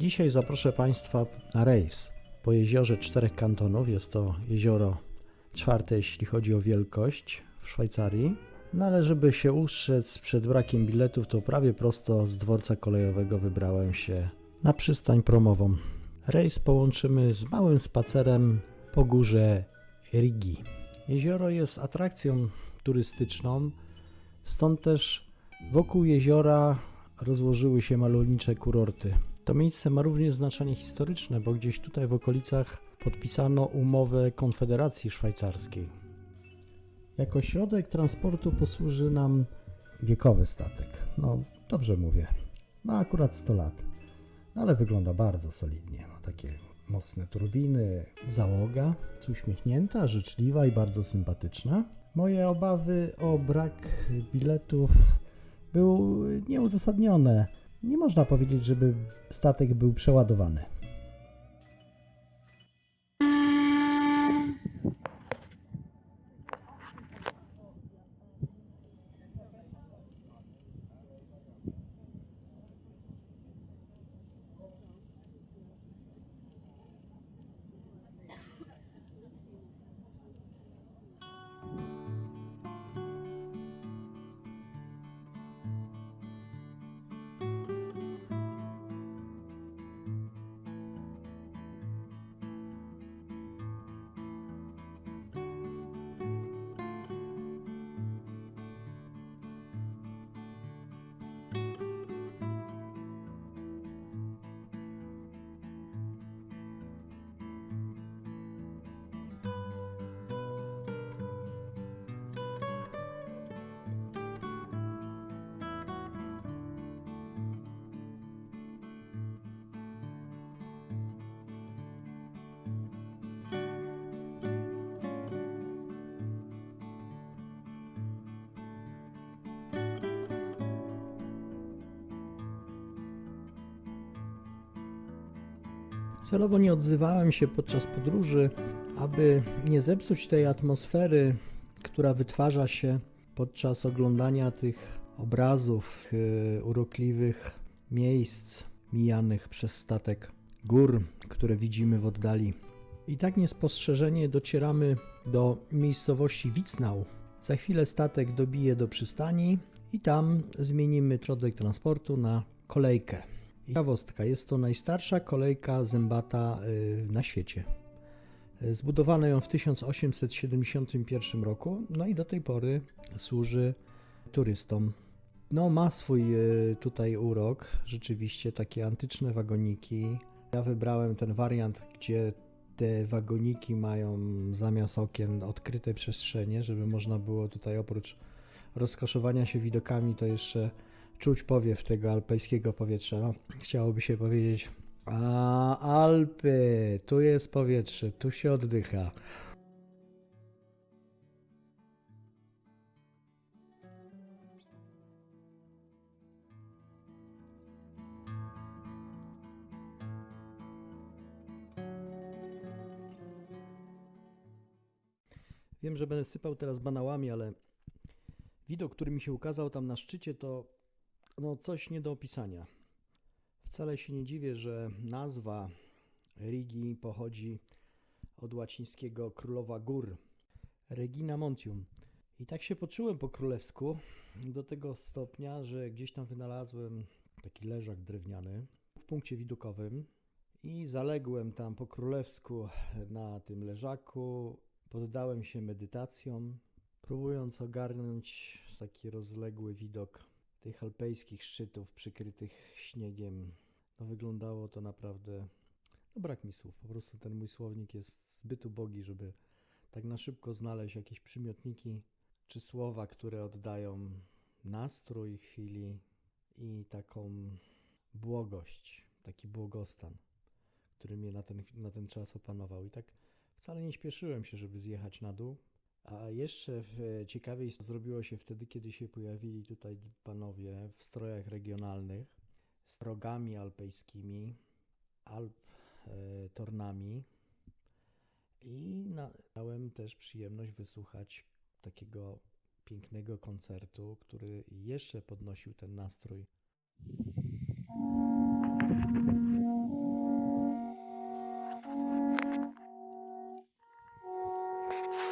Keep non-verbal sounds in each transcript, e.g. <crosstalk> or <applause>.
Dzisiaj zaproszę Państwa na rejs po jeziorze czterech kantonów. Jest to jezioro czwarte, jeśli chodzi o wielkość w Szwajcarii. No ale żeby się ustrzec przed brakiem biletów, to prawie prosto z dworca kolejowego wybrałem się na przystań promową. Rejs połączymy z małym spacerem po górze Rigi. Jezioro jest atrakcją turystyczną, stąd też wokół jeziora rozłożyły się malownicze kurorty. To miejsce ma również znaczenie historyczne, bo gdzieś tutaj w okolicach podpisano umowę Konfederacji Szwajcarskiej. Jako środek transportu posłuży nam wiekowy statek. No, dobrze mówię. Ma akurat 100 lat, ale wygląda bardzo solidnie. Ma takie mocne turbiny, załoga jest uśmiechnięta, życzliwa i bardzo sympatyczna. Moje obawy o brak biletów były nieuzasadnione. Nie można powiedzieć, żeby statek był przeładowany. Celowo nie odzywałem się podczas podróży, aby nie zepsuć tej atmosfery, która wytwarza się podczas oglądania tych obrazów, yy, urokliwych miejsc mijanych przez statek, gór, które widzimy w oddali. I tak niespostrzeżenie docieramy do miejscowości Wicnau. Za chwilę statek dobije do przystani i tam zmienimy środek transportu na kolejkę. Ciekawostka, jest to najstarsza kolejka zębata y, na świecie. Zbudowano ją w 1871 roku, no i do tej pory służy turystom. No, ma swój y, tutaj urok, rzeczywiście takie antyczne wagoniki. Ja wybrałem ten wariant, gdzie te wagoniki mają zamiast okien odkryte przestrzenie, żeby można było tutaj oprócz rozkoszowania się widokami, to jeszcze czuć powiew tego alpejskiego powietrza. No, chciałoby się powiedzieć, a Alpy, tu jest powietrze, tu się oddycha. Wiem, że będę sypał teraz banałami, ale widok, który mi się ukazał tam na szczycie, to no coś nie do opisania. Wcale się nie dziwię, że nazwa Rigi pochodzi od łacińskiego królowa gór, Regina Montium. I tak się poczułem po królewsku, do tego stopnia, że gdzieś tam wynalazłem taki leżak drewniany w punkcie widokowym i zaległem tam po królewsku na tym leżaku, poddałem się medytacjom, próbując ogarnąć taki rozległy widok tych alpejskich szczytów przykrytych śniegiem. No wyglądało to naprawdę. No brak mi słów. Po prostu ten mój słownik jest zbyt ubogi, żeby tak na szybko znaleźć jakieś przymiotniki czy słowa, które oddają nastrój chwili i taką błogość, taki błogostan, który mnie na ten, na ten czas opanował. I tak wcale nie śpieszyłem się, żeby zjechać na dół. A jeszcze e, ciekawiej zrobiło się wtedy, kiedy się pojawili tutaj panowie w strojach regionalnych z rogami alpejskimi, Alp e, tornami i miałem też przyjemność wysłuchać takiego pięknego koncertu, który jeszcze podnosił ten nastrój.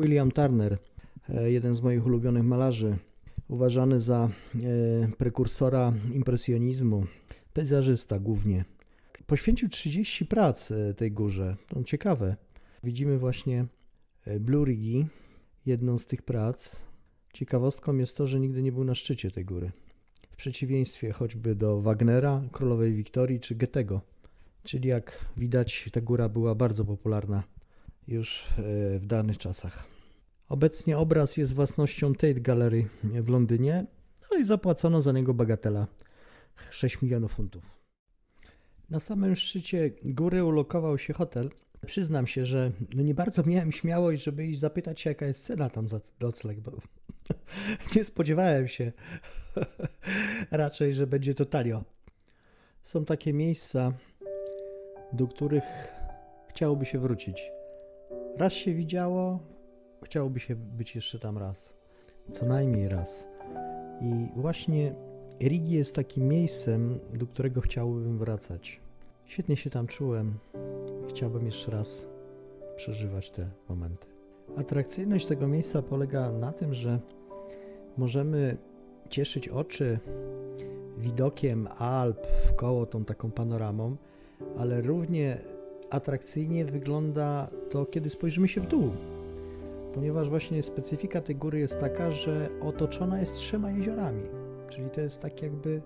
William Turner, e, jeden z moich ulubionych malarzy, uważany za e, prekursora impresjonizmu, pejzażysta głównie. Poświęcił 30 prac e, tej górze. To ciekawe. Widzimy właśnie Blue Rigi, jedną z tych prac. Ciekawostką jest to, że nigdy nie był na szczycie tej góry. W przeciwieństwie choćby do Wagnera, Królowej Wiktorii czy Goethego. Czyli jak widać, ta góra była bardzo popularna już e, w danych czasach. Obecnie obraz jest własnością Tate Gallery w Londynie, no i zapłacono za niego bagatela 6 milionów funtów. Na samym szczycie góry ulokował się hotel. Przyznam się, że no nie bardzo miałem śmiałość, żeby iść zapytać się, jaka jest cena tam za nocleg, bo <laughs> nie spodziewałem się <laughs> raczej, że będzie to tanio. Są takie miejsca, do których chciałoby się wrócić. Raz się widziało, chciałoby się być jeszcze tam raz. Co najmniej raz. I właśnie Rigi jest takim miejscem, do którego chciałbym wracać. Świetnie się tam czułem. Chciałbym jeszcze raz przeżywać te momenty. Atrakcyjność tego miejsca polega na tym, że możemy cieszyć oczy widokiem Alp w koło tą taką panoramą, ale równie atrakcyjnie wygląda to, kiedy spojrzymy się w dół. Ponieważ właśnie specyfika tej góry jest taka, że otoczona jest trzema jeziorami. Czyli to jest tak jakby,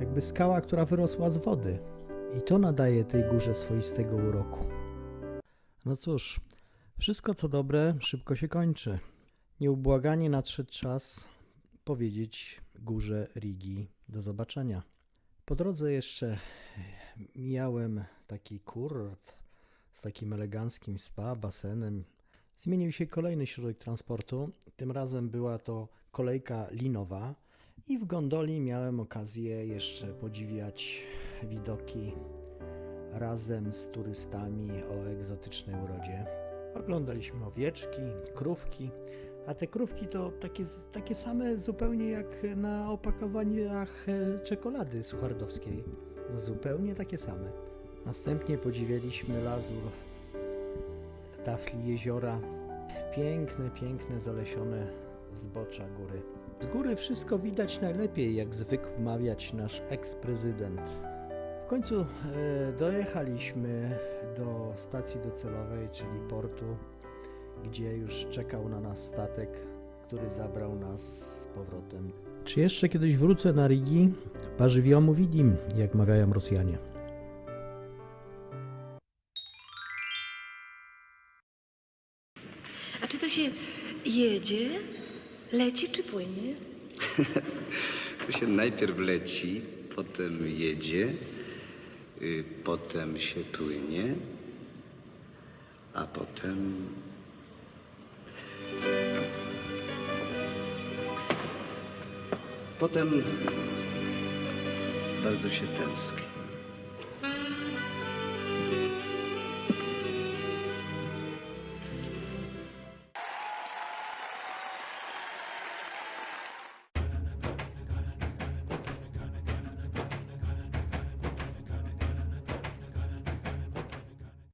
jakby skała, która wyrosła z wody. I to nadaje tej górze swoistego uroku. No cóż, wszystko co dobre szybko się kończy. Nieubłaganie nadszedł czas powiedzieć górze Rigi do zobaczenia. Po drodze jeszcze mijałem taki kurt z takim eleganckim spa, basenem. Zmienił się kolejny środek transportu. Tym razem była to kolejka linowa i w gondoli miałem okazję jeszcze podziwiać widoki razem z turystami o egzotycznej urodzie. Oglądaliśmy owieczki, krówki, a te krówki to takie, takie same zupełnie jak na opakowaniach e, czekolady suchardowskiej. No zupełnie takie same. Następnie podziwialiśmy lazur tafli jeziora. Piękne, piękne, zalesione zbocza góry. Z góry wszystko widać najlepiej, jak zwykł mawiać nasz eks-prezydent. W końcu e, dojechaliśmy do stacji docelowej, czyli portu, gdzie już czekał na nas statek, który zabrał nas z powrotem. Czy jeszcze kiedyś wrócę na Rigi? Pażywiomu widim, jak mawiają Rosjanie. A czy to się jedzie, leci czy płynie? <laughs> To się najpierw leci, potem jedzie, y, potem się płynie, a potem. Potem bardzo się tęskni.